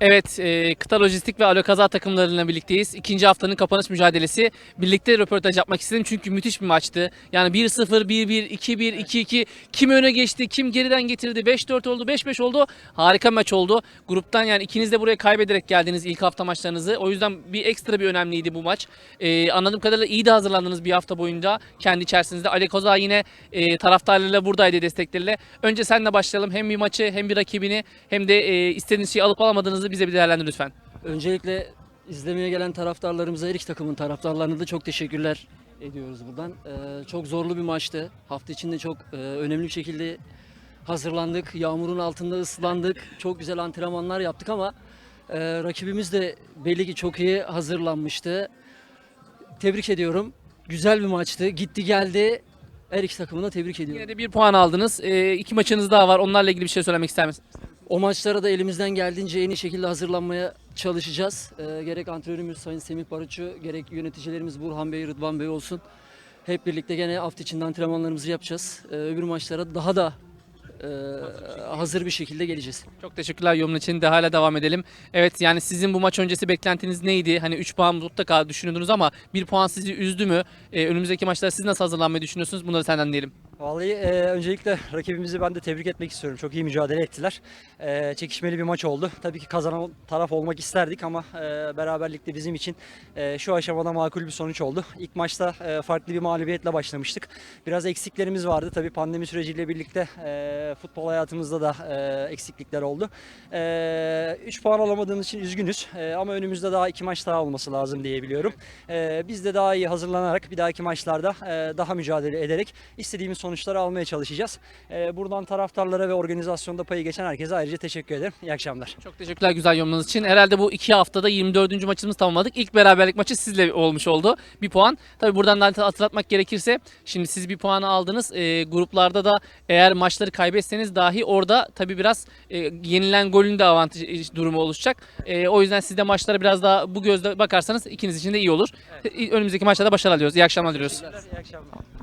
Evet, e, Kıta Lojistik ve Alo Kaza takımlarıyla birlikteyiz. İkinci haftanın kapanış mücadelesi. Birlikte röportaj yapmak istedim çünkü müthiş bir maçtı. Yani 1-0, 1-1, 2-1, 2-2. Kim öne geçti, kim geriden getirdi. 5-4 oldu, 5-5 oldu. Harika maç oldu. Gruptan yani ikiniz de buraya kaybederek geldiniz ilk hafta maçlarınızı. O yüzden bir ekstra bir önemliydi bu maç. E, anladığım kadarıyla iyi de hazırlandınız bir hafta boyunca kendi içerisinde. Ali Koza yine e, taraftarlarıyla buradaydı destekleriyle. Önce senle başlayalım. Hem bir maçı hem bir rakibini hem de e, istediğiniz şeyi alıp alamadığınızı bize bir değerlendir lütfen. Öncelikle izlemeye gelen taraftarlarımıza, her iki takımın taraftarlarına da çok teşekkürler ediyoruz buradan. Ee, çok zorlu bir maçtı. Hafta içinde çok e, önemli bir şekilde hazırlandık. Yağmurun altında ıslandık. Çok güzel antrenmanlar yaptık ama e, rakibimiz de belli ki çok iyi hazırlanmıştı. Tebrik ediyorum. Güzel bir maçtı. Gitti geldi. Her iki takımına tebrik ediyorum. Yine de bir puan aldınız. E, iki maçınız daha var. Onlarla ilgili bir şey söylemek ister misiniz? O maçlara da elimizden geldiğince en iyi şekilde hazırlanmaya çalışacağız. Ee, gerek antrenörümüz Sayın Semih Barutçu, gerek yöneticilerimiz Burhan Bey, Rıdvan Bey olsun. Hep birlikte gene hafta içinde antrenmanlarımızı yapacağız. Ee, öbür maçlara daha da e, hazır bir şekilde geleceğiz. Çok teşekkürler yorumun için. De hala devam edelim. Evet yani sizin bu maç öncesi beklentiniz neydi? Hani 3 puan mutlaka düşünüyordunuz ama 1 puan sizi üzdü mü? E, önümüzdeki maçlara siz nasıl hazırlanmayı düşünüyorsunuz? Bunları senden diyelim. Vallahi e, öncelikle rakibimizi ben de tebrik etmek istiyorum. Çok iyi mücadele ettiler. E, çekişmeli bir maç oldu. Tabii ki kazanan taraf olmak isterdik ama e, beraberlikte bizim için e, şu aşamada makul bir sonuç oldu. İlk maçta e, farklı bir mağlubiyetle başlamıştık. Biraz eksiklerimiz vardı. Tabii pandemi süreciyle birlikte e, futbol hayatımızda da e, eksiklikler oldu. 3 puan alamadığımız için üzgünüz. E, ama önümüzde daha iki maç daha olması lazım diyebiliyorum. E, biz de daha iyi hazırlanarak bir dahaki maçlarda e, daha mücadele ederek istediğimiz sonuçları almaya çalışacağız. E, buradan taraftarlara ve organizasyonda payı geçen herkese ayrıca teşekkür ederim. İyi akşamlar. Çok teşekkürler güzel yorumunuz için. Herhalde bu iki haftada 24. maçımızı tamamladık. İlk beraberlik maçı sizle olmuş oldu. Bir puan. Tabii buradan da hatırlatmak gerekirse şimdi siz bir puanı aldınız. E, gruplarda da eğer maçları kaybetseniz dahi orada tabii biraz e, yenilen golün de avantaj durumu oluşacak. E, o yüzden siz de maçlara biraz daha bu gözle bakarsanız ikiniz için de iyi olur. E, Önümüzdeki maçlarda başarılar diliyoruz. İyi akşamlar diliyoruz. İyi akşamlar.